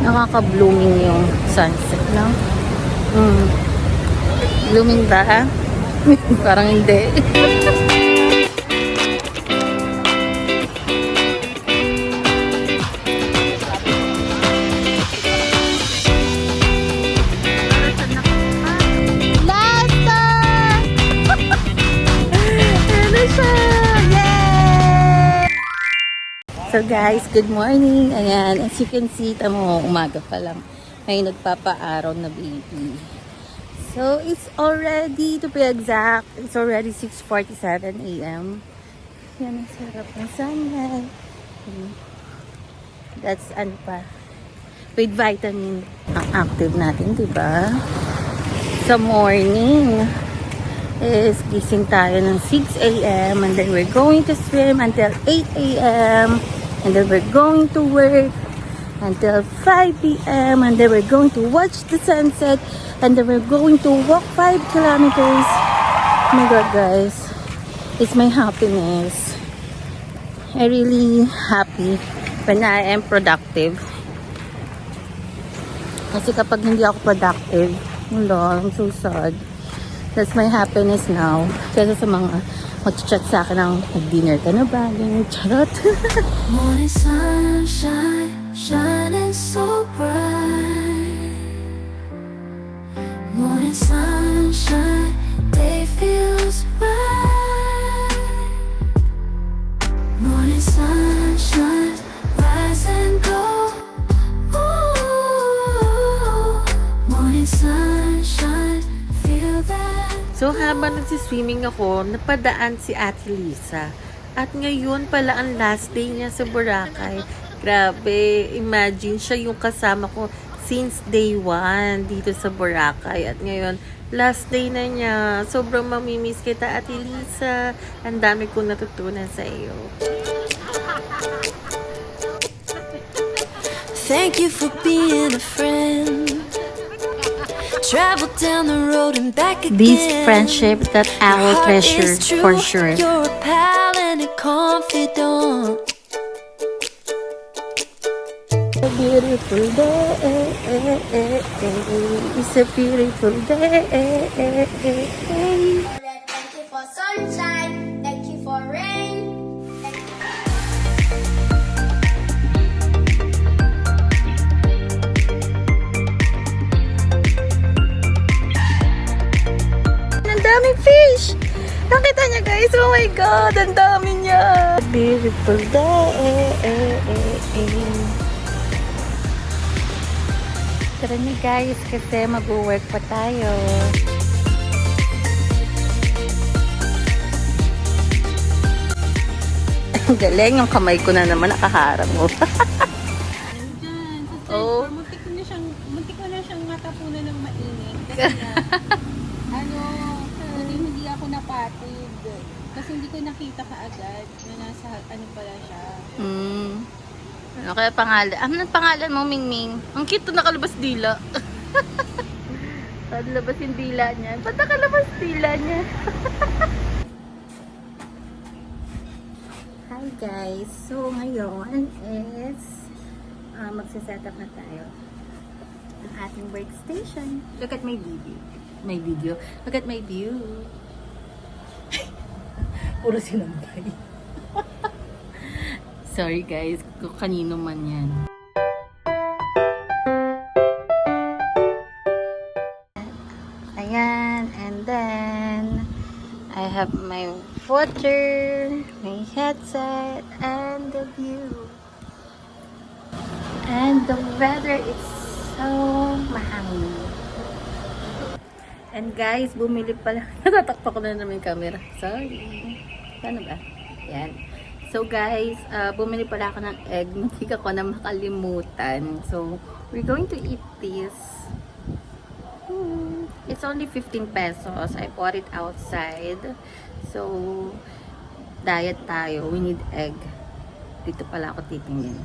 Nakaka-blooming yung sunset, no? Mm. Blooming ba? Parang hindi. Guys, good morning. Ayan, as you can see, tamo umaga pa lang. May nagpapaaraw na baby. So, it's already, to be exact, it's already 6.47 a.m. Yan ang sarap ng sunlight. That's ano pa. With vitamin ang active natin, di ba? Sa morning is gising tayo ng 6 a.m. and then we're going to swim until 8 a.m. and then we're going to work until 5 p.m. and then we're going to watch the sunset and then we're going to walk 5 kilometers. Oh my God, guys. It's my happiness. I really happy when I am productive. Kasi kapag hindi ako productive, wala, I'm so sad. That's my happiness now. Kesa sa mga mag-chat sa akin ng mag-dinner ka na ba? Ganyan, charot. Morning sunshine, shining so bright. Morning sunshine, day feels nagsiswimming ako, napadaan si Ate Lisa. At ngayon pala ang last day niya sa Boracay. Grabe, imagine siya yung kasama ko since day one dito sa Boracay. At ngayon, last day na niya. Sobrang mamimiss kita, Ate Lisa. Ang dami kong natutunan sa iyo. Thank you for being a friend. This friendship that I will Heart treasure is for sure. You're a pal and a confidant. A beautiful day. It's a beautiful day. Thank you for sunshine. God, ang dami niya! Beautiful day! Tara na guys, kasi mag-work pa tayo. Ang galing, yung kamay ko na naman nakaharap mo. oh, Muntik na siyang, muntik na siyang matapunan ng mainit. Kasi ano, hindi, hindi ako napatid. Kasi hindi ko nakita kaagad na nasa, ano pala siya. mm. Ano kaya pangalan? Ano ang pangalan mo, Mingming? Ang cute nakalabas dila. nakalabas yung dila niya. Ba't nakalabas dila niya? Hi guys! So ngayon is uh, magsiset up na tayo ng ating workstation. Look at my video. My video. Look at my view. Puro sinambay. Sorry guys, kung kanino man yan. Ayan, and then I have my water, my headset, and the view. And the weather is so mahangin. And guys, bumili pala. Natatakpak ko na naman yung camera. Sorry. Paano ba? Yan. So guys, uh, bumili pala ako ng egg. Muntik ako na makalimutan. So, we're going to eat this. Hmm. It's only 15 pesos. I bought it outside. So, diet tayo. We need egg. Dito pala ako titingin.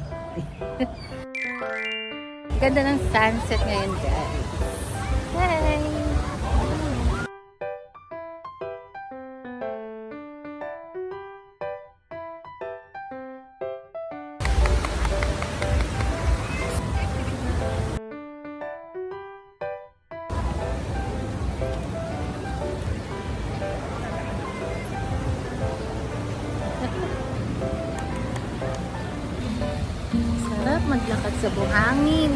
Ganda ng sunset ngayon, guys. Hey! Sa buhangin.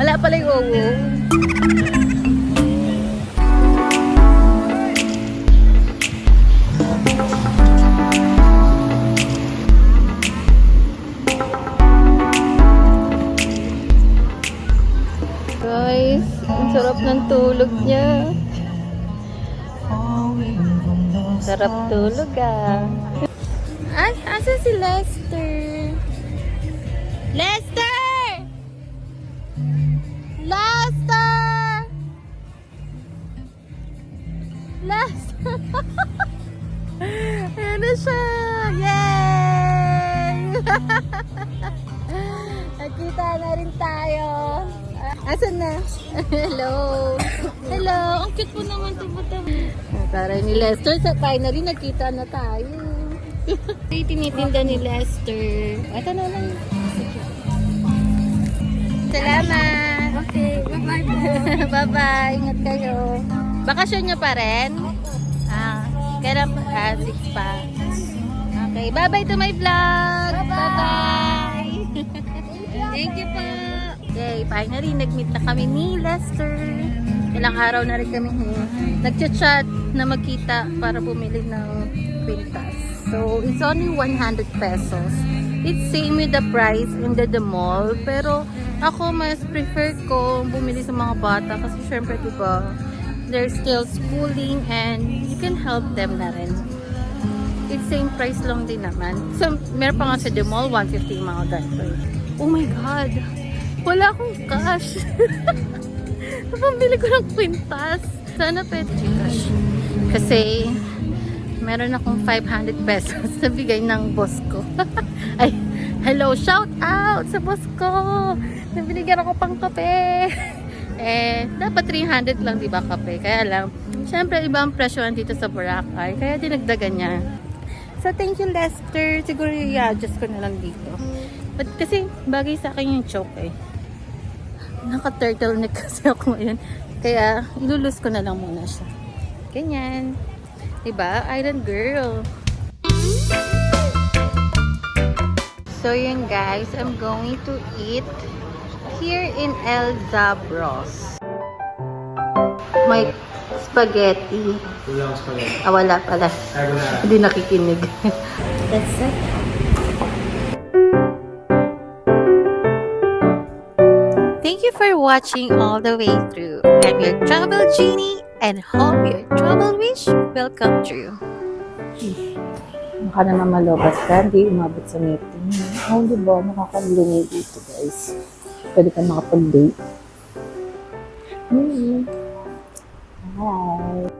Wala pala yung owo. Sarap ng tulog niya. Sarap tulog ah. Ay, asa si Lester? Lester! Lester! Lester! Na siya! Yay! Nakita na rin tayo. Asan na? Hello! Hello! Ang cute mo naman ito Tara ni Lester, sa finally nagkita na tayo. Tinitinda ni Lester. Ito na lang. Salamat! Okay, bye-bye bye-bye! Ingat kayo. Bakasyon nyo pa rin? Ah, kailan pa? Ah, six pa. Okay, bye-bye to my vlog! Bye-bye! Thank you po! Okay, finally, nag-meet na kami ni Lester. Ilang araw na rin kami nag-chat na magkita para bumili ng quintas. So, it's only 100 pesos. It's same with the price in the, the mall. Pero, ako mas prefer ko bumili sa mga bata kasi syempre, diba, they're still schooling and you can help them na rin. It's same price lang din naman. So, meron pa nga sa the mall, 150 yung mga diaper. Oh my God! Wala akong cash. Pambili ko ng kwintas. Sana pwede cash. Kasi, meron akong 500 pesos na bigay ng boss ko. Ay, hello, shout out sa boss ko. Nabinigyan ako pang kape. eh, dapat 300 lang, di ba, kape? Kaya lang, syempre, iba ang presyo dito sa Boracay. Kaya dinagdagan niya. So, thank you, Lester. Siguro i-adjust ko na lang dito. But kasi, bagay sa akin yung choke eh. Naka-turtleneck kasi ako ngayon. Kaya, ilulus ko na lang muna siya. Ganyan. Diba? Island girl. So, yun guys. I'm going to eat here in El Zabros. May spaghetti. Kulang spaghetti. Ah, wala pala. Hindi nakikinig. That's it. Watching all the way through. I'm your travel genie and hope your travel wish will come true. Baka naman malobas ka, hindi umabot sa meeting. Oh, di ba? Nakakalinig dito, guys. Pwede ka makapag-date. Mm-hmm. Hi.